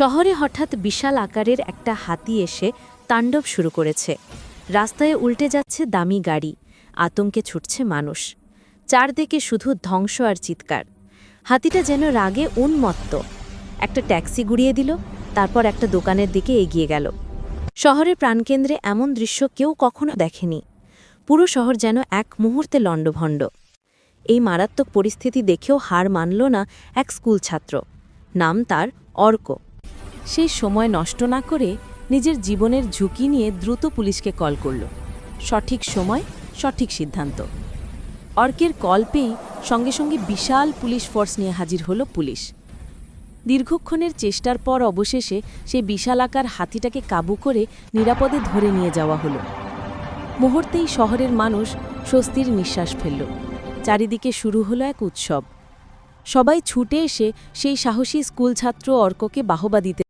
শহরে হঠাৎ বিশাল আকারের একটা হাতি এসে তাণ্ডব শুরু করেছে। রাস্তায় উল্টে যাচ্ছে দামি গাড়ি, আতঙ্কে ছুটছে মানুষ। চারদিকে শুধু ধ্বংস আর চিৎকার। হাতিটা যেন রাগে উন্মত্ত। একটা ট্যাক্সি গুড়িয়ে দিল, তারপর একটা দোকানের দিকে এগিয়ে গেল। শহরের প্রাণকেন্দ্রে এমন দৃশ্য কেউ কখনো দেখেনি। পুরো শহর যেন এক মুহূর্তে লণ্ডভণ্ড। এই মারাত্মক পরিস্থিতি দেখেও হার মানল না এক স্কুল ছাত্র। নাম তার অর্ক। সেই সময় নষ্ট না করে নিজের জীবনের ঝুঁকি নিয়ে দ্রুত পুলিশকে কল করল। সঠিক সময়, সঠিক সিদ্ধান্ত। অর্কের কল পেয়েই সঙ্গে সঙ্গে বিশাল পুলিশ ফোর্স নিয়ে হাজির হলো পুলিশ। দীর্ঘক্ষণের চেষ্টার পর অবশেষে সেই বিশালাকার হাতিটাকে কাবু করে নিরাপদে ধরে নিয়ে যাওয়া হলো। মুহূর্তেই শহরের মানুষ স্বস্তির নিঃশ্বাস ফেলল। চারিদিকে শুরু হলো এক উৎসব। সবাই ছুটে এসে সেই সাহসী স্কুল ছাত্র অর্ককে বাহবা দিতে